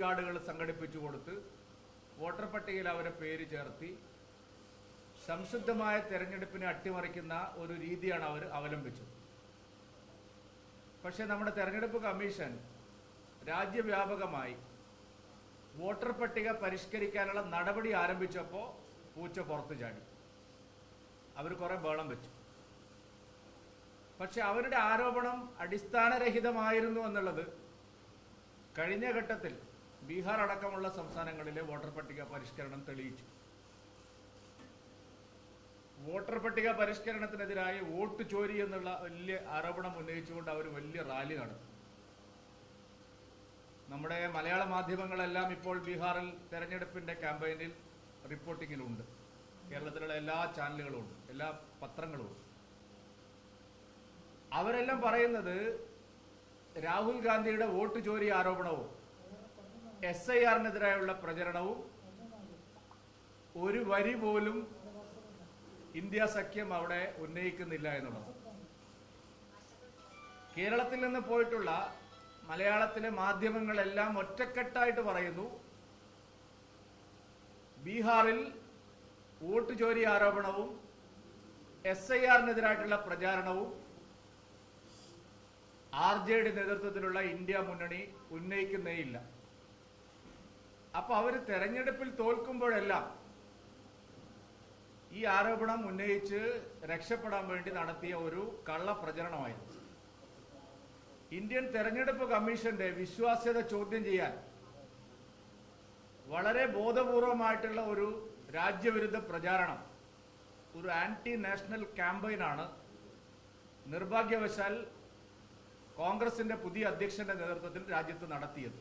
കാർഡുകൾ സംഘടിപ്പിച്ചു കൊടുത്ത് വോട്ടർ പട്ടികയിൽ അവരെ പേര് ചേർത്തി സംശുദ്ധമായ തെരഞ്ഞെടുപ്പിനെ അട്ടിമറിക്കുന്ന ഒരു രീതിയാണ് അവർ അവലംബിച്ചത്. പക്ഷേ നമ്മുടെ തെരഞ്ഞെടുപ്പ് കമ്മീഷൻ രാജ്യവ്യാപകമായി വോട്ടർ പട്ടിക പരിഷ്കരിക്കാനുള്ള നടപടി ആരംഭിച്ചപ്പോൾ പൂച്ച പുറത്തു ചാടി. അവർ കുറേ ബേളം വെച്ചു. പക്ഷെ അവരുടെ ആരോപണം അടിസ്ഥാനരഹിതമായിരുന്നു എന്നുള്ളത് കഴിഞ്ഞ ഘട്ടത്തിൽ ബീഹാർ അടക്കമുള്ള സംസ്ഥാനങ്ങളിലെ വോട്ടർ പട്ടിക പരിഷ്കരണം തെളിയിച്ചു. വോട്ടർ പട്ടിക പരിഷ്കരണത്തിനെതിരായി വോട്ട് ചോരി എന്നുള്ള വലിയ ആരോപണം ഉന്നയിച്ചുകൊണ്ട് അവർ വലിയ റാലി നടത്തി. നമ്മുടെ മലയാള മാധ്യമങ്ങളെല്ലാം ഇപ്പോൾ ബീഹാറിൽ തെരഞ്ഞെടുപ്പിന്റെ ക്യാമ്പയിനിൽ റിപ്പോർട്ടിങ്ങിലുണ്ട്. കേരളത്തിലുള്ള എല്ലാ ചാനലുകളും ഉണ്ട് എല്ലാ പത്രങ്ങളും ഉണ്ട്. അവരെല്ലാം പറയുന്നത് രാഹുൽ ഗാന്ധിയുടെ വോട്ട് ചോരി ആരോപണവും എസ് ഐ ആറിനെതിരായുള്ള പ്രചരണവും ഒരു വരി പോലും ഇന്ത്യ സഖ്യം അവിടെ ഉന്നയിക്കുന്നില്ല എന്നുള്ളത് കേരളത്തിൽ നിന്ന് പോയിട്ടുള്ള മലയാളത്തിലെ മാധ്യമങ്ങളെല്ലാം ഒറ്റക്കെട്ടായിട്ട് പറയുന്നു ബീഹാറിൽ വോട്ട് ചോരി ആരോപണവും എസ് ഐ ആറിനെതിരായിട്ടുള്ള പ്രചാരണവും ആർ ജെയുടെ നേതൃത്വത്തിലുള്ള ഇന്ത്യ മുന്നണി ഉന്നയിക്കുന്നേയില്ല. അപ്പൊ അവർ തെരഞ്ഞെടുപ്പിൽ തോൽക്കുമ്പോഴെല്ലാം ഈ ആരോപണം ഉന്നയിച്ച് രക്ഷപ്പെടാൻ വേണ്ടി നടത്തിയ ഒരു കള്ള പ്രചരണമായിരുന്നു. ഇന്ത്യൻ തെരഞ്ഞെടുപ്പ് കമ്മീഷന്റെ വിശ്വാസ്യത ചോദ്യം ചെയ്യാൻ വളരെ ബോധപൂർവമായിട്ടുള്ള ഒരു രാജ്യവിരുദ്ധ പ്രചാരണം ഒരു ആന്റി നാഷണൽ ക്യാമ്പയിനാണ് നിർഭാഗ്യവശാൽ കോൺഗ്രസിന്റെ പുതിയ അധ്യക്ഷന്റെ നേതൃത്വത്തിൽ രാജ്യത്ത് നടത്തിയത്.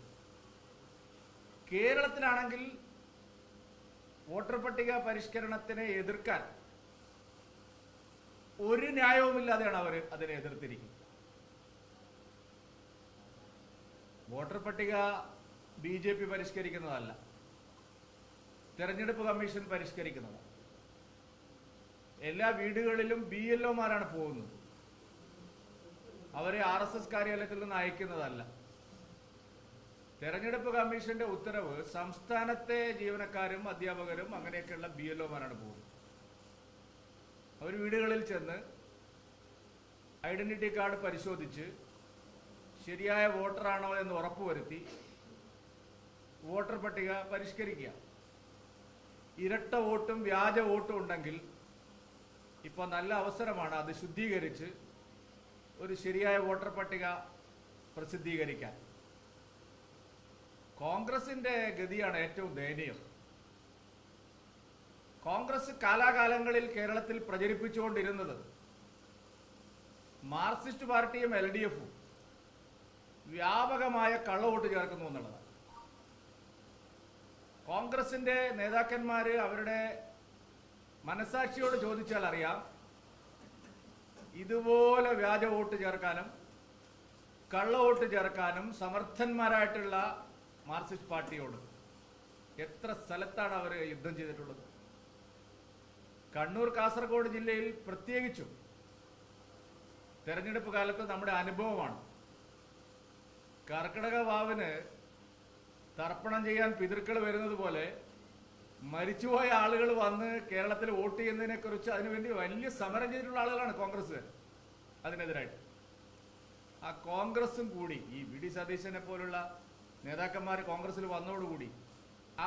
കേരളത്തിലാണെങ്കിൽ വോട്ടർ പട്ടിക പരിഷ്കരണത്തിനെ എതിർക്കാൻ ഒരു ന്യായവുമില്ലാതെയാണ് അവർ അതിനെ എതിർത്തിരിക്കുന്നത്. വോട്ടർ പട്ടിക ബി ജെ പി പരിഷ്കരിക്കുന്നതല്ല. തെരഞ്ഞെടുപ്പ് കമ്മീഷൻ പരിഷ്കരിക്കുന്നതാണ്. എല്ലാ വീടുകളിലും ബി എൽ ഒമാരാണ് പോകുന്നത്. അവരെ ആർ എസ് എസ് കാര്യാലയത്തിൽ നിന്ന് അയക്കുന്നതല്ല. തെരഞ്ഞെടുപ്പ് കമ്മീഷന്റെ ഉത്തരവ് സംസ്ഥാനത്തെ ജീവനക്കാരും അധ്യാപകരും അങ്ങനെയൊക്കെയുള്ള ബി എൽ ഒമാരാണ് പോകുന്നത്. അവർ വീടുകളിൽ ചെന്ന് ഐഡന്റിറ്റി കാർഡ് പരിശോധിച്ച് ശരിയായ വോട്ടറാണോ എന്ന് ഉറപ്പുവരുത്തി വോട്ടർ പട്ടിക പരിഷ്കരിക്കുക. ഇരട്ട വോട്ടും വ്യാജ വോട്ടും ഉണ്ടെങ്കിൽ ഇപ്പോൾ നല്ല അവസരമാണ് അത് ശുദ്ധീകരിച്ച് ഒരു ശരിയായ വോട്ടർ പട്ടിക പ്രസിദ്ധീകരിക്കാൻ. കോൺഗ്രസിന്റെ ഗതിയാണ് ഏറ്റവും ദയനീയം. കോൺഗ്രസ് കാലാകാലങ്ങളിൽ കേരളത്തിൽ പ്രചരിപ്പിച്ചുകൊണ്ടിരുന്നത് മാർക്സിസ്റ്റ് പാർട്ടിയും എൽ ഡി എഫും വ്യാപകമായ കള്ളവോട്ട് ചേർക്കുന്നു എന്നുള്ളതാണ്. കോൺഗ്രസിന്റെ നേതാക്കന്മാർ അവരുടെ മനസാക്ഷിയോട് ചോദിച്ചാൽ അറിയാം ഇതുപോലെ വ്യാജ വോട്ട് ചേർക്കാനും കള്ളവോട്ട് ചേർക്കാനും സമർത്ഥന്മാരായിട്ടുള്ള മാർക്സിസ്റ്റ് പാർട്ടിയോട് എത്ര സ്ഥലത്താണ് അവർ യുദ്ധം ചെയ്തിട്ടുള്ളത്? കണ്ണൂർ കാസർഗോഡ് ജില്ലയിൽ പ്രത്യേകിച്ചും തെരഞ്ഞെടുപ്പ് കാലത്ത് നമ്മുടെ അനുഭവമാണ്. കർക്കിടക വാവിന് തർപ്പണം ചെയ്യാൻ പിതൃക്കൾ വരുന്നത് പോലെ മരിച്ചുപോയ ആളുകൾ വന്ന് കേരളത്തിൽ വോട്ട് ചെയ്യുന്നതിനെ കുറിച്ച് അതിനുവേണ്ടി വലിയ സമരം ചെയ്തിട്ടുള്ള ആളുകളാണ് കോൺഗ്രസ് അതിനെതിരായിട്ട്. ആ കോൺഗ്രസും കൂടി ഈ വി ഡി സതീശനെ പോലുള്ള നേതാക്കന്മാർ കോൺഗ്രസ്സിൽ വന്നതോടുകൂടി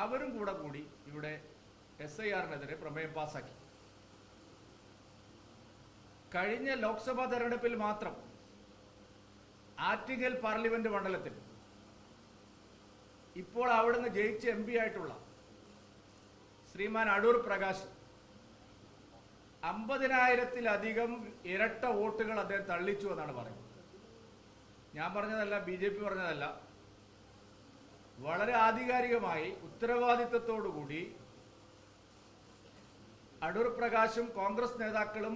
അവരും കൂടെ കൂടി ഇവിടെ എസ് ഐ ആറിനെതിരെ പ്രമേയം പാസാക്കി. കഴിഞ്ഞ ലോക്സഭാ തെരഞ്ഞെടുപ്പിൽ മാത്രം ആറ്റിങ്ങൽ പാർലമെന്റ് മണ്ഡലത്തിൽ ഇപ്പോൾ അവിടുന്ന് ജയിച്ച് എം പി ആയിട്ടുള്ള ശ്രീമാൻ അടൂർ പ്രകാശ് അമ്പതിനായിരത്തിലധികം ഇരട്ട വോട്ടുകൾ അദ്ദേഹം തള്ളിച്ചു എന്നാണ് പറയുന്നത്. ഞാൻ പറഞ്ഞതല്ല ബി ജെ പി പറഞ്ഞതല്ല. വളരെ ആധികാരികമായി ഉത്തരവാദിത്തത്തോടുകൂടി അടൂർ പ്രകാശും കോൺഗ്രസ് നേതാക്കളും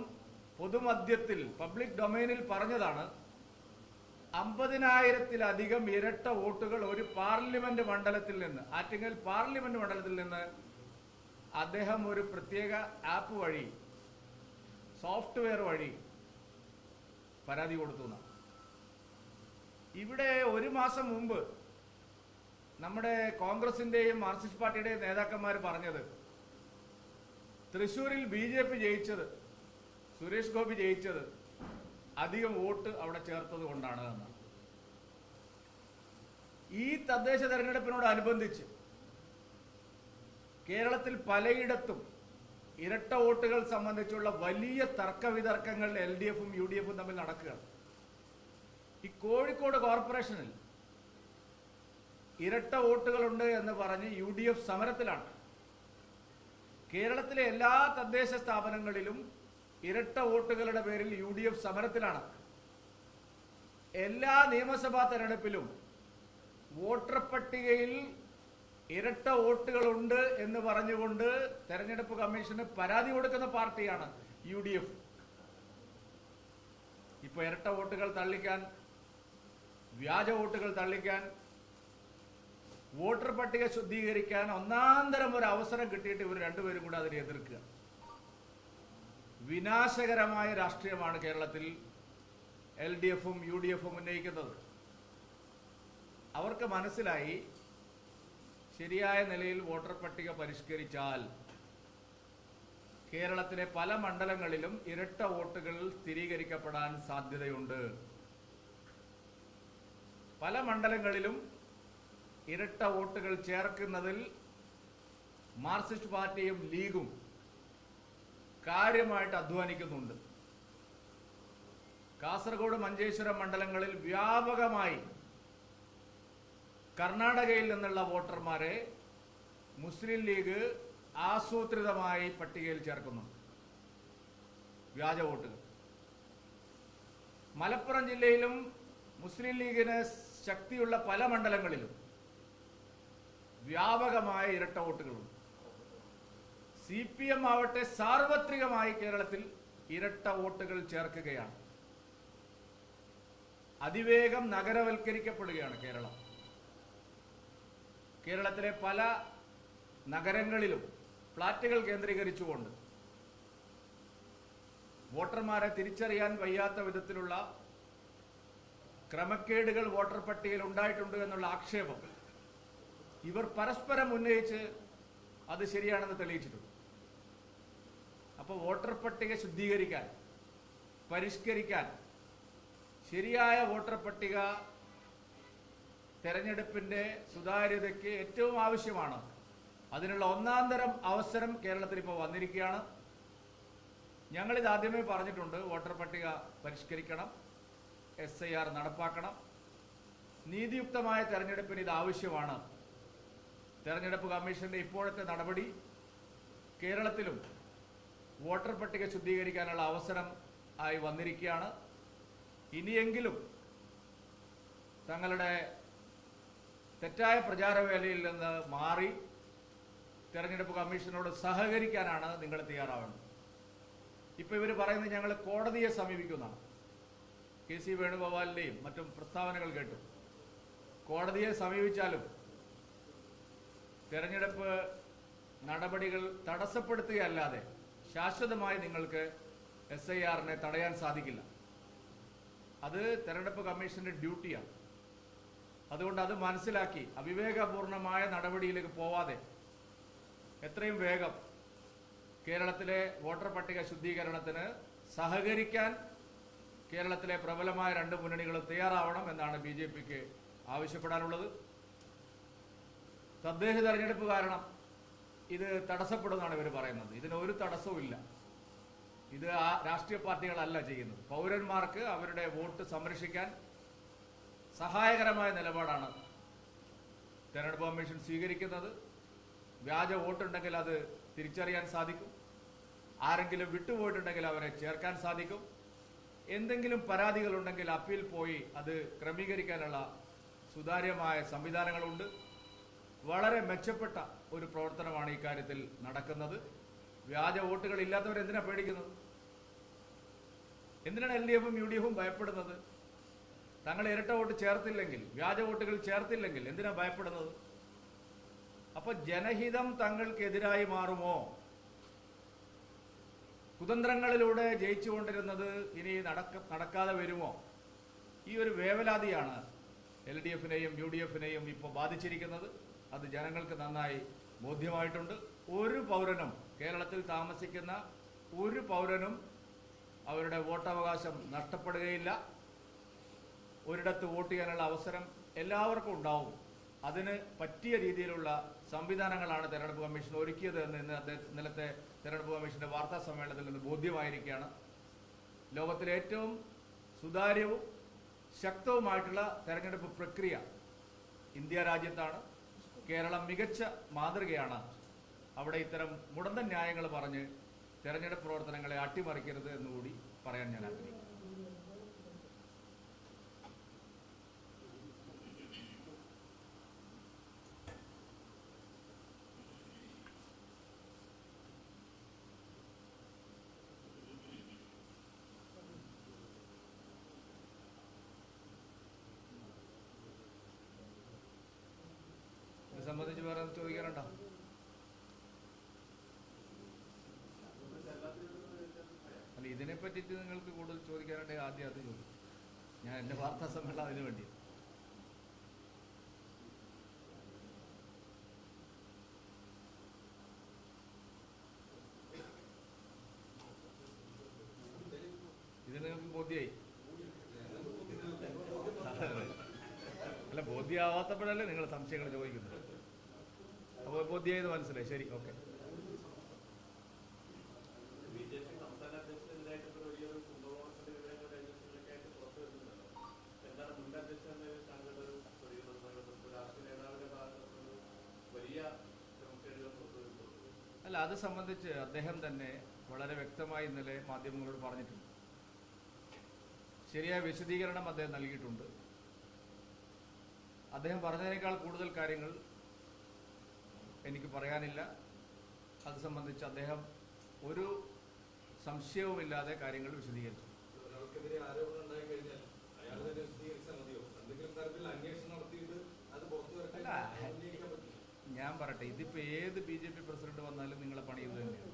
പൊതുമധ്യത്തിൽ പബ്ലിക് ഡൊമൈനിൽ പറഞ്ഞതാണ് അമ്പതിനായിരത്തിലധികം ഇരട്ട വോട്ടുകൾ ഒരു പാർലമെന്റ് മണ്ഡലത്തിൽ നിന്ന് ആറ്റിങ്ങൽ പാർലമെന്റ് മണ്ഡലത്തിൽ നിന്ന് അദ്ദേഹം ഒരു പ്രത്യേക ആപ്പ് വഴി സോഫ്റ്റ്വെയർ വഴി പരാതി കൊടുത്തു. ഇവിടെ ഒരു മാസം മുമ്പ് നമ്മുടെ കോൺഗ്രസിന്റെയും മാർക്സിസ്റ്റ് പാർട്ടിയുടെയും നേതാക്കന്മാർ പറഞ്ഞത് തൃശൂരിൽ ബി ജെ പി ജയിച്ചത് സുരേഷ് ഗോപി ജയിച്ചത് അധികം വോട്ട് അവിടെ ചേർത്തത് കൊണ്ടാണ് ഈ തദ്ദേശ തെരഞ്ഞെടുപ്പിനോടനുബന്ധിച്ച് കേരളത്തിൽ പലയിടത്തും ഇരട്ട വോട്ടുകൾ സംബന്ധിച്ചുള്ള വലിയ തർക്ക വിതർക്കങ്ങൾ എൽ ഡി എഫും യു ഡി എഫും തമ്മിൽ നടക്കുകയാണ്. ഈ കോഴിക്കോട് കോർപ്പറേഷനിൽ ഇരട്ട വോട്ടുകളുണ്ട് എന്ന് പറഞ്ഞ് യു ഡി എഫ് സമരത്തിലാണ്. കേരളത്തിലെ എല്ലാ തദ്ദേശ സ്ഥാപനങ്ങളിലും ഇരട്ട വോട്ടുകളുടെ പേരിൽ യു ഡി എഫ് സമരത്തിലാണ്. എല്ലാ നിയമസഭാ തെരഞ്ഞെടുപ്പിലും വോട്ടർ പട്ടികയിൽ ഇരട്ട വോട്ടുകളുണ്ട് എന്ന് പറഞ്ഞുകൊണ്ട് തെരഞ്ഞെടുപ്പ് കമ്മീഷന് പരാതി കൊടുക്കുന്ന പാർട്ടിയാണ് യു ഡി എഫ് ഇപ്പൊ ഇരട്ട വോട്ടുകൾ തള്ളിക്കാൻ വ്യാജ വോട്ടുകൾ തള്ളിക്കാൻ വോട്ടർ പട്ടിക ശുദ്ധീകരിക്കാൻ ഒന്നാന്തരം ഒരു അവസരം കിട്ടിയിട്ട് ഇവർ രണ്ടുപേരും കൂടെ അതിനെ എതിർക്കുക. വിനാശകരമായ രാഷ്ട്രീയമാണ് കേരളത്തിൽ എൽ ഡി എഫും യു ഡി എഫും ഉന്നയിക്കുന്നത്. അവർക്ക് മനസ്സിലായി ശരിയായ നിലയിൽ വോട്ടർ പട്ടിക പരിഷ്കരിച്ചാൽ കേരളത്തിലെ പല മണ്ഡലങ്ങളിലും ഇരട്ട വോട്ടുകൾ സ്ഥിരീകരിക്കപ്പെടാൻ സാധ്യതയുണ്ട്. പല മണ്ഡലങ്ങളിലും ഇരട്ട വോട്ടുകൾ ചേർക്കുന്നതിൽ മാർക്സിസ്റ്റ് പാർട്ടിയും ലീഗും കാര്യമായിട്ട് അധ്വാനിക്കുന്നുണ്ട്. കാസർഗോഡ് മഞ്ചേശ്വരം മണ്ഡലങ്ങളിൽ വ്യാപകമായി കർണാടകയിൽ നിന്നുള്ള വോട്ടർമാരെ മുസ്ലിം ലീഗ് ആസൂത്രിതമായി പട്ടികയിൽ ചേർക്കുന്നു വ്യാജ വോട്ടുകൾ. മലപ്പുറം ജില്ലയിലും മുസ്ലിം ലീഗിന് ശക്തിയുള്ള പല മണ്ഡലങ്ങളിലും വ്യാപകമായ ഇരട്ട വോട്ടുകളുണ്ട്. സി പി എം ആവട്ടെ സാർവത്രികമായി കേരളത്തിൽ ഇരട്ട വോട്ടുകൾ ചേർക്കുകയാണ്. അതിവേഗം നഗരവൽക്കരിക്കപ്പെടുകയാണ് കേരളം. കേരളത്തിലെ പല നഗരങ്ങളിലും ഫ്ളാറ്റുകൾ കേന്ദ്രീകരിച്ചുകൊണ്ട് വോട്ടർമാരെ തിരിച്ചറിയാൻ വയ്യാത്ത വിധത്തിലുള്ള ക്രമക്കേടുകൾ വോട്ടർ പട്ടികയിൽ ഉണ്ടായിട്ടുണ്ട് എന്നുള്ള ആക്ഷേപം ഇവർ പരസ്പരം ഉന്നയിച്ച് അത് ശരിയാണെന്ന് തെളിയിച്ചിട്ടുണ്ട്. അപ്പോൾ വോട്ടർ പട്ടിക ശുദ്ധീകരിക്കാൻ പരിഷ്കരിക്കാൻ ശരിയായ വോട്ടർ പട്ടിക തെരഞ്ഞെടുപ്പിന്റെ സുതാര്യതയ്ക്ക് ഏറ്റവും ആവശ്യമാണ്. അതിനുള്ള ഒന്നാം തരം അവസരം കേരളത്തിൽ ഇപ്പോൾ വന്നിരിക്കുകയാണ്. ഞങ്ങളിത് ആദ്യമേ പറഞ്ഞിട്ടുണ്ട് വോട്ടർ പട്ടിക പരിഷ്കരിക്കണം എസ് നടപ്പാക്കണം. നീതിയുക്തമായ തെരഞ്ഞെടുപ്പിന് ഇത് ആവശ്യമാണ്. തെരഞ്ഞെടുപ്പ് കമ്മീഷന്റെ ഇപ്പോഴത്തെ നടപടി കേരളത്തിലും വോട്ടർ പട്ടിക ശുദ്ധീകരിക്കാനുള്ള അവസരം ആയി വന്നിരിക്കുകയാണ്. ഇനിയെങ്കിലും തങ്ങളുടെ തെറ്റായ പ്രചാരവേലയിൽ നിന്ന് മാറി തെരഞ്ഞെടുപ്പ് കമ്മീഷനോട് സഹകരിക്കാനാണ് നിങ്ങൾ തയ്യാറാവേണ്ടത്. ഇപ്പോൾ ഇവർ പറയുന്നത് ഞങ്ങൾ കോടതിയെ സമീപിക്കുന്നതാണ്. കെ സി വേണുഗോപാലിന്റെയും മറ്റും പ്രസ്താവനകൾ കേട്ടു. കോടതിയെ സമീപിച്ചാലും തെരഞ്ഞെടുപ്പ് നടപടികൾ തടസ്സപ്പെടുത്തുകയല്ലാതെ ശാശ്വതമായി നിങ്ങൾക്ക് എസ് ഐ ആറിനെ തടയാൻ സാധിക്കില്ല. അത് തെരഞ്ഞെടുപ്പ് കമ്മീഷന്റെ ഡ്യൂട്ടിയാണ്. അതുകൊണ്ട് അത് മനസ്സിലാക്കി അവിവേകപൂർണമായ നടപടിയിലേക്ക് പോവാതെ എത്രയും വേഗം കേരളത്തിലെ വോട്ടർ പട്ടിക ശുദ്ധീകരണത്തിന് സഹകരിക്കാൻ കേരളത്തിലെ പ്രബലമായ രണ്ട് മുന്നണികളും തയ്യാറാവണം എന്നാണ് ബി ആവശ്യപ്പെടാനുള്ളത്. തദ്ദേശ തെരഞ്ഞെടുപ്പ് കാരണം ഇത് തടസ്സപ്പെടുന്നതാണ് ഇവർ പറയുന്നത്. ഇതിന് ഒരു തടസ്സവും ഇല്ല. ഇത് ആ രാഷ്ട്രീയ പാർട്ടികളല്ല ചെയ്യുന്നത്. പൗരന്മാർക്ക് അവരുടെ വോട്ട് സംരക്ഷിക്കാൻ സഹായകരമായ നിലപാടാണ് തെരഞ്ഞെടുപ്പ് കമ്മീഷൻ സ്വീകരിക്കുന്നത്. വ്യാജ വോട്ടുണ്ടെങ്കിൽ അത് തിരിച്ചറിയാൻ സാധിക്കും. ആരെങ്കിലും വിട്ടുപോയിട്ടുണ്ടെങ്കിൽ അവരെ ചേർക്കാൻ സാധിക്കും. എന്തെങ്കിലും പരാതികളുണ്ടെങ്കിൽ അപ്പീൽ പോയി അത് ക്രമീകരിക്കാനുള്ള സുതാര്യമായ സംവിധാനങ്ങളുണ്ട്. വളരെ മെച്ചപ്പെട്ട ഒരു പ്രവർത്തനമാണ് ഈ കാര്യത്തിൽ നടക്കുന്നത്. വ്യാജ വോട്ടുകൾ ഇല്ലാത്തവർ എന്തിനാ പേടിക്കുന്നത്? എന്തിനാണ് എൽ ഡി എഫും യു ഡി എഫും ഭയപ്പെടുന്നത്? തങ്ങൾ ഇരട്ട വോട്ട് ചേർത്തില്ലെങ്കിൽ വ്യാജ വോട്ടുകൾ ചേർത്തില്ലെങ്കിൽ എന്തിനാ ഭയപ്പെടുന്നത്? അപ്പൊ ജനഹിതം തങ്ങൾക്കെതിരായി മാറുമോ? കുതന്ത്രങ്ങളിലൂടെ ജയിച്ചുകൊണ്ടിരുന്നത് ഇനി നടക്ക നടക്കാതെ വരുമോ? ഈ ഒരു വേവലാതിയാണ് എൽ ഡി എഫിനെയും യു ഡി എഫിനെയും ഇപ്പോൾ ബാധിച്ചിരിക്കുന്നത്. അത് ജനങ്ങൾക്ക് നന്നായി ബോധ്യമായിട്ടുണ്ട്. ഒരു പൗരനും കേരളത്തിൽ താമസിക്കുന്ന ഒരു പൗരനും അവരുടെ വോട്ടവകാശം നഷ്ടപ്പെടുകയില്ല. ഒരിടത്ത് വോട്ട് ചെയ്യാനുള്ള അവസരം എല്ലാവർക്കും ഉണ്ടാവും. അതിന് പറ്റിയ രീതിയിലുള്ള സംവിധാനങ്ങളാണ് തെരഞ്ഞെടുപ്പ് കമ്മീഷൻ ഒരുക്കിയത് എന്ന് ഇന്ന് ഇന്നലത്തെ തെരഞ്ഞെടുപ്പ് കമ്മീഷന്റെ വാർത്താ സമ്മേളനത്തിൽ നിന്ന് ബോധ്യമായിരിക്കുകയാണ്. ലോകത്തിലെ ഏറ്റവും സുതാര്യവും ശക്തവുമായിട്ടുള്ള തെരഞ്ഞെടുപ്പ് പ്രക്രിയ ഇന്ത്യ രാജ്യത്താണ്. കേരളം മികച്ച മാതൃകയാണ്. അവിടെ ഇത്തരം മുടന്തൻ ന്യായങ്ങൾ പറഞ്ഞ് തെരഞ്ഞെടുപ്പ് പ്രവർത്തനങ്ങളെ അട്ടിമറിക്കരുത് എന്നുകൂടി പറയാൻ ഞാൻ ആഗ്രഹിക്കുന്നു. സംബന്ധിച്ച് വേറെ ചോദിക്കാനുണ്ടോ? അല്ല ഇതിനെ പറ്റിയിട്ട് നിങ്ങൾക്ക് കൂടുതൽ ചോദിക്കാനുണ്ടെങ്കിൽ ആദ്യം അത് ചോദിക്കും. ഞാൻ എന്റെ വാർത്താ സമ്മേളനം അതിനു വേണ്ടി. നിങ്ങൾക്ക് ബോധ്യായി? അല്ല ബോധ്യമാവാത്തപ്പോഴല്ലേ നിങ്ങൾ സംശയങ്ങൾ ചോദിക്കുന്നത്? അപ്പോൾ മനസ്സിലായി. ശരി ഓക്കെ. അല്ല അത് സംബന്ധിച്ച് അദ്ദേഹം തന്നെ വളരെ വ്യക്തമായി ഇന്നലെ മാധ്യമങ്ങളോട് പറഞ്ഞിട്ടുണ്ട്. ശരിയായ വിശദീകരണം അദ്ദേഹം നൽകിയിട്ടുണ്ട്. അദ്ദേഹം പറഞ്ഞതിനേക്കാൾ കൂടുതൽ കാര്യങ്ങൾ എനിക്ക് പറയാനില്ല. അത് സംബന്ധിച്ച് അദ്ദേഹം ഒരു സംശയവുമില്ലാതെ കാര്യങ്ങൾ വിശദീകരിച്ചു. അല്ല. ഞാൻ പറയട്ടെ ഇതിപ്പോ ഏത് ബി ജെ പി പ്രസിഡന്റ് വന്നാലും നിങ്ങളെ പണി ഇത് തന്നെയാണ്.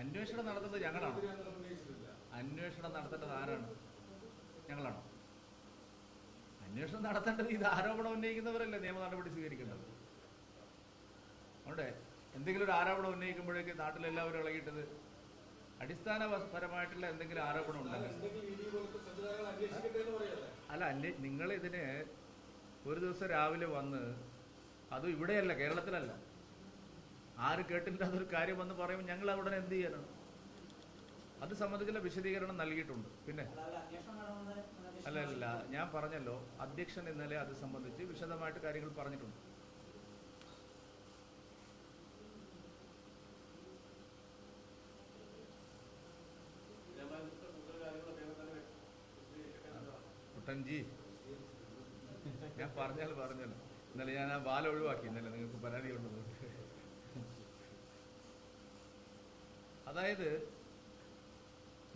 അന്വേഷണം നടത്തുന്നത് ഞങ്ങളാണ്. അന്വേഷണം നടത്തേണ്ടത് ആരാണ്? ഞങ്ങളാണോ. അന്വേഷണം നടത്തേണ്ടത് ഇത് ആരോപണം ഉന്നയിക്കുന്നവരല്ലേ നിയമ നടപടി സ്വീകരിക്കേണ്ടത്? അവിടെ എന്തെങ്കിലും ഒരു ആരോപണം ഉന്നയിക്കുമ്പോഴേക്ക് നാട്ടിലെല്ലാവരും ഇളകിയിട്ടത് അടിസ്ഥാനപരമായിട്ടുള്ള എന്തെങ്കിലും ആരോപണം ഉണ്ടല്ലോ അല്ല അല്ലേ നിങ്ങൾ ഇതിന് ഒരു ദിവസം രാവിലെ വന്ന് അതും ഇവിടെയല്ല കേരളത്തിലല്ല. ആര് കേട്ടില്ല അതൊരു കാര്യം വന്ന് പറയുമ്പോൾ ഞങ്ങൾ അവിടെ എന്ത് ചെയ്യാനാണ്? അത് സംബന്ധിച്ചുള്ള വിശദീകരണം നൽകിയിട്ടുണ്ട്. പിന്നെ അല്ല അല്ല ഞാൻ പറഞ്ഞല്ലോ അധ്യക്ഷൻ ഇന്നലെ അത് സംബന്ധിച്ച് വിശദമായിട്ട് കാര്യങ്ങൾ പറഞ്ഞിട്ടുണ്ട് ഇതിനെക്കുറിച്ച് കൂടുതൽ കാര്യങ്ങൾ അദ്ദേഹം തന്നെ വിശദീകരിക്കട്ടെ എന്നതാണ് കുട്ടൻജി ഞാൻ പറഞ്ഞാൽ പറഞ്ഞല്ലോ ഇന്നലെ ഞാൻ ആ ബാല ഒഴിവാക്കി. ഇന്നലെ നിങ്ങൾക്ക് പരാതി ഉള്ളത് അതായത്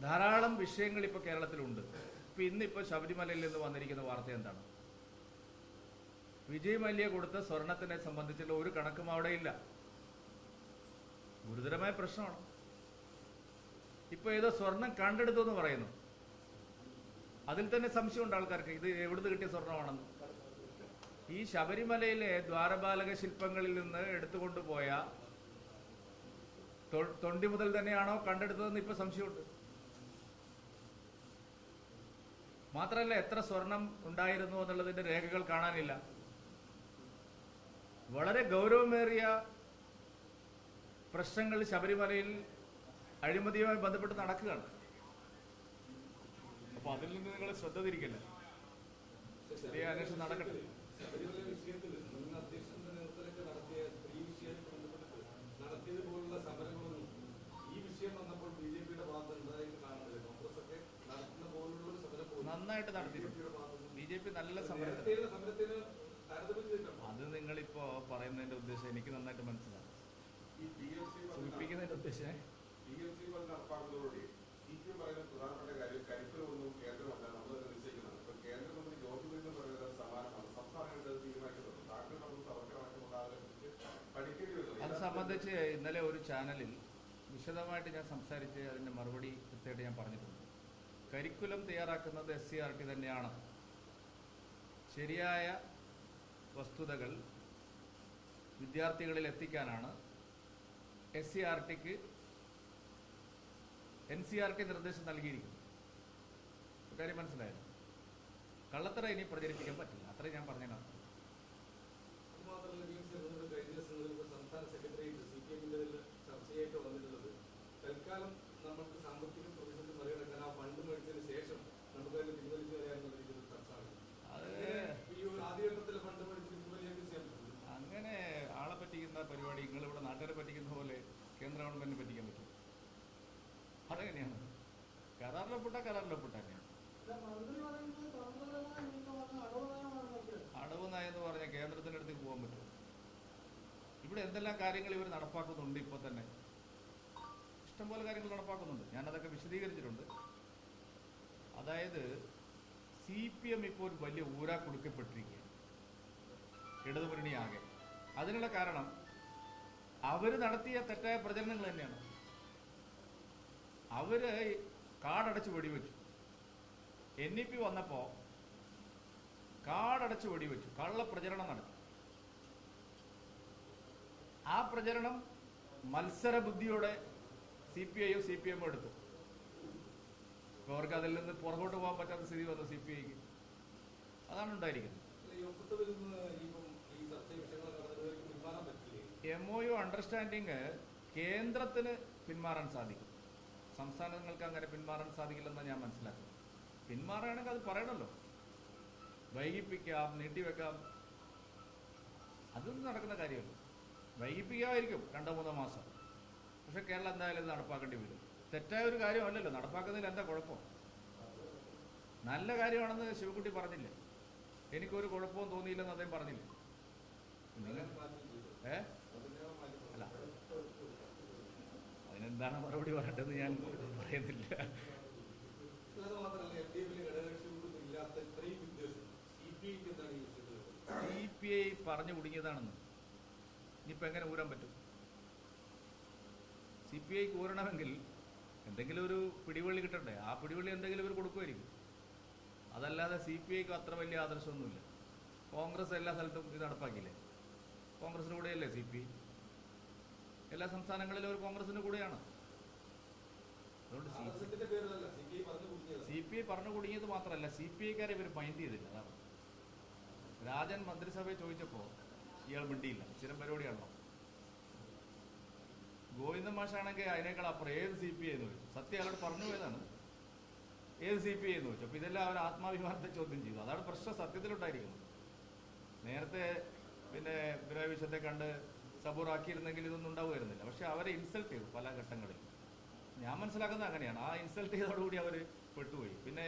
ധാരാളം വിഷയങ്ങൾ ഇപ്പോൾ കേരളത്തിലുണ്ട്. ഇപ്പൊ ഇന്നിപ്പോൾ ശബരിമലയിൽ നിന്ന് വന്നിരിക്കുന്ന വാർത്ത എന്താണ്? വിജയ് മല്യ കൊടുത്ത സ്വർണത്തിനെ സംബന്ധിച്ചുള്ള ഒരു കണക്കും അവിടെ ഇല്ല. ഗുരുതരമായ പ്രശ്നമാണ്. ഇപ്പൊ ഏതോ സ്വർണം കണ്ടെടുത്തു എന്ന് പറയുന്നു. അതിൽ തന്നെ സംശയമുണ്ട് ആൾക്കാർക്ക്. ഇത് എവിടുന്ന് കിട്ടിയ സ്വർണമാണെന്ന് ഈ ശബരിമലയിലെ ദ്വാരപാലക ശില്പങ്ങളിൽ നിന്ന് എടുത്തുകൊണ്ടുപോയ തൊണ്ടി മുതൽ തന്നെയാണോ കണ്ടെടുത്തതെന്ന് ഇപ്പൊ സംശയമുണ്ട്. മാത്രമല്ല എത്ര സ്വർണം ഉണ്ടായിരുന്നു എന്നുള്ളതിന്റെ രേഖകൾ കാണാനില്ല. വളരെ ഗൗരവമേറിയ പ്രശ്നങ്ങൾ ശബരിമലയിൽ അഴിമതിയുമായി ബന്ധപ്പെട്ട് നടക്കുകയാണ്. അപ്പൊ അതിൽ നിന്ന് നിങ്ങൾ ശ്രദ്ധ തിരിക്കല്ലേ ശരിയായ അന്വേഷണം നടക്കട്ടെ. പോലുള്ള ഈ വിഷയം വന്നപ്പോൾ പോലുള്ള നന്നായിട്ട് നടത്തിയിട്ടുണ്ട്. ബി ജെ പി നല്ല സമരത്തിന് അത് നിങ്ങളിപ്പോ പറയുന്നതിന്റെ ഉദ്ദേശം എനിക്ക് നന്നായിട്ട് മനസ്സിലാവും സൂചിപ്പിക്കുന്നതിന്റെ ഉദ്ദേശം? പി എഫ് സി ഫണ്ട് നടപ്പാക്കുന്നതോടുകൂടി പറയുന്ന പ്രധാനപ്പെട്ട കാര്യം കരിക്കുലമൊന്നും കേന്ദ്രമല്ല നമ്മൾ തന്നെ നിശ്ചയിക്കുന്നതാണ് ഇപ്പൊ കേന്ദ്രമന്ത്രി ജോർജ് കുര്യൻ പറയുന്നത് സമാനമാണ് സംസ്ഥാനങ്ങളുടെ തീരുമാനിക്കുന്നത് താങ്കൾ നമുക്ക് സമഗ്രമായിട്ടുള്ള അതിനെക്കുറിച്ച് പഠിക്കേണ്ടി വരുന്നു അത് സംബന്ധിച്ച് ഇന്നലെ ഒരു ചാനലിൽ വിശദമായിട്ട് ഞാൻ സംസാരിച്ച് അതിന്റെ മറുപടി കൃത്യമായിട്ട് ഞാൻ പറഞ്ഞിട്ടുണ്ട്. കരിക്കുലം തയ്യാറാക്കുന്നത് എസ് സി ആർ ടി തന്നെയാണ്. ശരിയായ വസ്തുതകൾ വിദ്യാർത്ഥികളിൽ എത്തിക്കാനാണ് എസ് സി ആർ ടിക്ക് എൻ സി ആർ ടി നിർദ്ദേശം നൽകിയിരിക്കുന്നു. കാര്യം മനസ്സിലായത് കള്ളത്തറ ഇനി പ്രചരിപ്പിക്കാൻ പറ്റില്ല. അത്രയും ഞാൻ പറഞ്ഞതിനർത്ഥം അത് മാത്രമല്ല വി എം സി കഴിഞ്ഞ ദിവസങ്ങളിൽ സംസ്ഥാന സെക്രട്ടേറിയറ്റ് സി പി എമ്മിന്റെ ചർച്ചയായിട്ട് വന്നിട്ടുള്ളത് തൽക്കാലം നമുക്ക് സാമ്പത്തിക പ്രതിസന്ധി മറികടക്കാൻ ആ ഫണ്ട് മേടിച്ചതിന് ശേഷം നമുക്ക് അതിന് പിൻവലിച്ചു തരാമെന്നുള്ള രീതിയിൽ ചർച്ചയാണ്. അത് ഈ ഒരു ആദ്യഘട്ടത്തിലെ ഫണ്ട് മേടിച്ച് പിൻവലിയൊക്കെ ചെയ്യാൻ അങ്ങനെ ആളെ പറ്റിക്കുന്ന പരിപാടി നിങ്ങൾ ഇവിടെ നാട്ടുകാരെ പറ്റിക്കുന്ന പോലെ കേന്ദ്ര ഗവൺമെന്റിനെ പറ്റിക്കാൻ പറ്റും അതെങ്ങനെയാണ് കരാറിലപ്പെട്ട കരാറിലപ്പെട്ട തന്നെയാണ്. അടവ് നയം എന്ന് പറഞ്ഞ കേന്ദ്രത്തിന്റെ അടുത്തേക്ക് പോകാൻ പറ്റും. ഇവിടെ എന്തെല്ലാം കാര്യങ്ങൾ ഇവർ നടപ്പാക്കുന്നുണ്ട് ഇപ്പോൾ തന്നെ? ഇഷ്ടംപോലെ കാര്യങ്ങൾ നടപ്പാക്കുന്നുണ്ട്. ഞാനതൊക്കെ വിശദീകരിച്ചിട്ടുണ്ട്. അതായത് സി പി എം ഇപ്പോൾ ഒരു വലിയ ഊരാ കൊടുക്കപ്പെട്ടിരിക്കുകയാണ്. ഇടതുമുന്നണി ആകെ അതിനുള്ള കാരണം അവർ നടത്തിയ തെറ്റായ പ്രചരണങ്ങൾ തന്നെയാണ്. അവർ കാടടച്ച് വെടിവെച്ചു എൻ ഇ പി വന്നപ്പോൾ കാടടച്ച് വെടിവെച്ചു കള്ള പ്രചരണം നടത്തി. ആ പ്രചരണം മത്സര ബുദ്ധിയോടെ സി പി ഐയും സി പി എമ്മും എടുത്തു. ഇപ്പോൾ അവർക്ക് അതിൽ നിന്ന് പുറകോട്ട് പോകാൻ പറ്റാത്ത സ്ഥിതി വന്നു സി പി ഐക്ക് അതാണ് ഉണ്ടായിരിക്കുന്നത്. M O M O U understanding കേന്ദ്രത്തിന് പിന്മാറാൻ സാധിക്കും. സംസ്ഥാനങ്ങൾക്ക് അങ്ങനെ പിന്മാറാൻ സാധിക്കില്ലെന്ന് ഞാൻ മനസ്സിലാക്കുന്നു പിന്മാറുകയാണെങ്കിൽ അത് പറയണമല്ലോ വൈകിപ്പിക്കാം നീട്ടിവെക്കാം. അതൊന്നും നടക്കുന്ന കാര്യമല്ല. വൈകിപ്പിക്കാമായിരിക്കും രണ്ടോ മൂന്നോ മാസം. പക്ഷേ കേരളം എന്തായാലും നടപ്പാക്കേണ്ടി വരും. തെറ്റായ ഒരു കാര്യമല്ലല്ലോ. നടപ്പാക്കുന്നതിൽ എന്താ കുഴപ്പം? നല്ല കാര്യമാണെന്ന് ശിവകുട്ടി പറഞ്ഞില്ലേ? എനിക്കൊരു കുഴപ്പവും തോന്നിയില്ലെന്ന് അദ്ദേഹം പറഞ്ഞില്ലേ? നിങ്ങൾ മാറ്റി ചെയ്തു ഏ അതിനെ മാറ്റി അല്ല അതിനെന്താണ് മറുപടി പറയേണ്ടത് ഞാൻ പറയുന്നില്ല. സി പി എന്താണ് സി ഐ പറഞ്ഞു കുടുങ്ങിയതാണെന്ന്. ഇനിയിപ്പോൾ എങ്ങനെ ഊരാൻ പറ്റും? സി പി ഐക്ക് ഊരണമെങ്കിൽ എന്തെങ്കിലും ഒരു പിടിവള്ളി കിട്ടണ്ടേ? ആ പിടിവള്ളി എന്തെങ്കിലും ഇവർ കൊടുക്കുമായിരിക്കും. അതല്ലാതെ സി പി ഐക്ക് അത്ര വലിയ ആദർശമൊന്നുമില്ല. കോൺഗ്രസ് എല്ലാ സ്ഥലത്തും ഇത് നടപ്പാക്കിയില്ലേ? കോൺഗ്രസിന് കൂടെയല്ലേ സി പി എല്ലാ സംസ്ഥാനങ്ങളിലും ഒരു കോൺഗ്രസിന് കൂടെയാണ്. അതുകൊണ്ട് സി പി ഐ പറഞ്ഞു കുടുങ്ങിയത് മാത്രമല്ല സി പി ഐക്കാരെ ഇവർ മൈൻഡ് ചെയ്തില്ല അതാണ് രാജൻ മന്ത്രിസഭയെ ചോദിച്ചപ്പോൾ ഇയാൾ മിണ്ടിയില്ല സ്ഥിരം പരിപാടിയാണല്ലോ. ഗോവിന്ദൻ മാഷാണെങ്കിൽ അതിനേക്കാൾ അപ്പുറം ഏത് സി പി ഐ എന്ന് ചോദിച്ചു. സത്യം അയാളോട് പറഞ്ഞു പോയതാണ്. ഏത് സി പി ഐ എന്ന് ചോദിച്ചു. അപ്പോൾ ഇതെല്ലാം അവർ ആത്മാഭിമാനത്തെ ചോദ്യം ചെയ്തു. അതാണ് പ്രശ്നം സത്യത്തിലുണ്ടായിരിക്കുന്നത്. നേരത്തെ പിന്നെ പിണറായി വിശ്വത്തെ കണ്ട് സബൂറാക്കിയിരുന്നെങ്കിൽ ഇതൊന്നും ഉണ്ടാവുമായിരുന്നില്ല. പക്ഷെ അവരെ ഇൻസൾട്ട് ചെയ്തു പല ഘട്ടങ്ങളിൽ. ഞാൻ മനസ്സിലാക്കുന്നത് അങ്ങനെയാണ്. ആ ഇൻസൾട്ട് ചെയ്തതോടുകൂടി അവർ പെട്ടുപോയി. പിന്നെ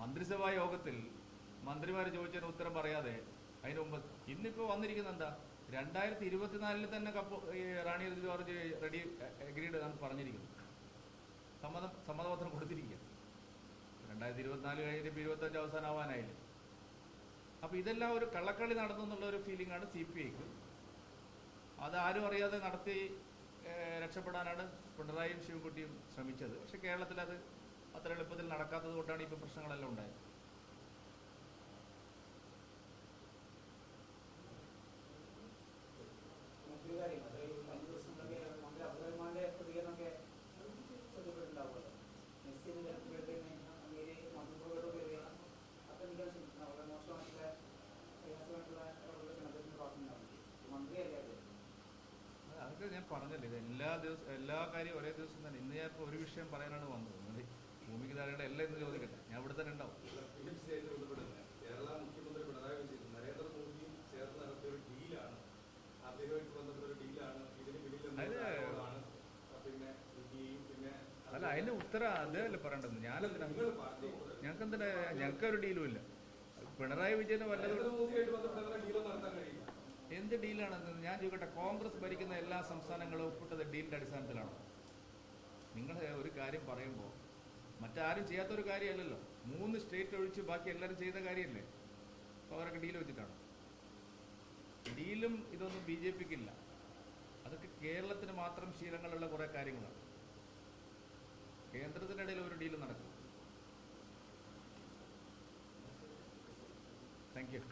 മന്ത്രിസഭാ യോഗത്തിൽ മന്ത്രിമാർ ചോദിച്ചതിന് ഉത്തരം പറയാതെ അതിന് മുമ്പ് ഇന്നിപ്പോൾ വന്നിരിക്കുന്ന എന്താ? രണ്ടായിരത്തി ഇരുപത്തിനാലിൽ തന്നെ cup Rani George ready agreed എന്നാണ് പറഞ്ഞിരിക്കുന്നത് സമ്മതം സമ്മതപത്രം കൊടുത്തിരിക്കുക രണ്ടായിരത്തി ഇരുപത്തിനാല് കഴിഞ്ഞിട്ട് ഇരുപത്തഞ്ച് അവസാനമാവാനായില്ലേ? അപ്പോൾ ഇതെല്ലാം ഒരു കള്ളക്കളി നടന്നു എന്നുള്ള ഒരു ഫീലിംഗ് ആണ് സി പി ഐക്ക് അത് ആരും അറിയാതെ നടത്തി രക്ഷപ്പെടാനാണ് പിണറായിയും ശിവൻകുട്ടിയും ശ്രമിച്ചത്. പക്ഷെ കേരളത്തിൽ അത് അത്ര എളുപ്പത്തിൽ നടക്കാത്തത് കൊണ്ടാണ് ഇപ്പോൾ പ്രശ്നങ്ങളെല്ലാം ഉണ്ടായത് മറ്റൊരു കാര്യം അത് ഈ കഴിഞ്ഞ ദിവസങ്ങളിലൊക്കെ മന്ത്രി അബ്ദുറഹ്മാന്റെ പ്രതികരണമൊക്കെ ശ്രദ്ധപ്പെട്ടിട്ടുണ്ടാവുമല്ലോ മെസ്സി എന്ന് കേൾക്കുമ്പോഴത്തേന് അങ്ങേര് മന്ത്രിസഭയോട് കയറി അതെന്താ വളരെ മോശമായിട്ടുള്ള പ്രയാസമായിട്ടുള്ള പ്രവർത്തനം അദ്ദേഹത്തിന് ഭാഗത്തുണ്ടാവും മന്ത്രിയല്ലേ അത് അത് അതൊക്കെ ഞാൻ പറഞ്ഞല്ലോ ഇത് എല്ലാ ദിവസം എല്ലാ കാര്യവും ഒരേ ദിവസം തന്നെ ഇന്ന് ഞാൻ ഇപ്പോൾ ഒരു വിഷയം പറയാനാണ് വന്നത് എന്നിട്ട് ഭൂമിക്ക് താഴെയുടെ എല്ലാം ഇന്ന് ചോദിക്കട്ടെ ഞാൻ ഇവിടെ തന്നെ ഉണ്ടാവും പി എം സി ആയിട്ട് ബന്ധപ്പെടുന്നത് കേരള മുഖ്യമന്ത്രി പിണറായി വിജയൻ നരേന്ദ്രമോദിയും ചേർന്ന് നടത്തിയ ഒരു ഡീലാണ് അദ്ദേഹമായിട്ട് ബന്ധപ്പെട്ട ഒരു ഡീലാണ് ഇതിന് പിന്നിൽ അത് എന്താണ് പിന്നെ ഈ പിന്നെ അല്ല അതിന്റെ ഉത്തരം അദ്ദേഹമല്ലേ പറയേണ്ടത്? ഞാനെന്തിനാ ഞങ്ങൾക്ക് എന്തിനാ ഞങ്ങൾക്ക് ഒരു ഡീലും ഇല്ല. പിണറായി വിജയന് വല്ലതും എന്ത് ഡീലാണെന്ന് ഞാൻ ചോദിക്കട്ടെ കോൺഗ്രസ് ഭരിക്കുന്ന എല്ലാ സംസ്ഥാനങ്ങളും ഒപ്പിട്ടത് ഡീലിന്റെ അടിസ്ഥാനത്തിലാണോ? നിങ്ങൾ ഒരു കാര്യം പറയുമ്പോൾ മറ്റാരും ചെയ്യാത്ത ചെയ്യാത്തൊരു കാര്യമല്ലല്ലോ. മൂന്ന് സ്റ്റേറ്റ് ഒഴിച്ച് ബാക്കി എല്ലാവരും ചെയ്ത കാര്യമല്ലേ? അപ്പോൾ അവരൊക്കെ ഡീൽ വെച്ചിട്ടാണ്? ഡീലും ഇതൊന്നും ബി ജെ പിക്ക് ഇല്ല അതൊക്കെ കേരളത്തിന് മാത്രം ശീലങ്ങളുള്ള കുറേ കാര്യങ്ങളാണ്. കേന്ദ്രത്തിന്റെ ഇടയിൽ ഒരു ഡീൽ നടക്കും താങ്ക് യു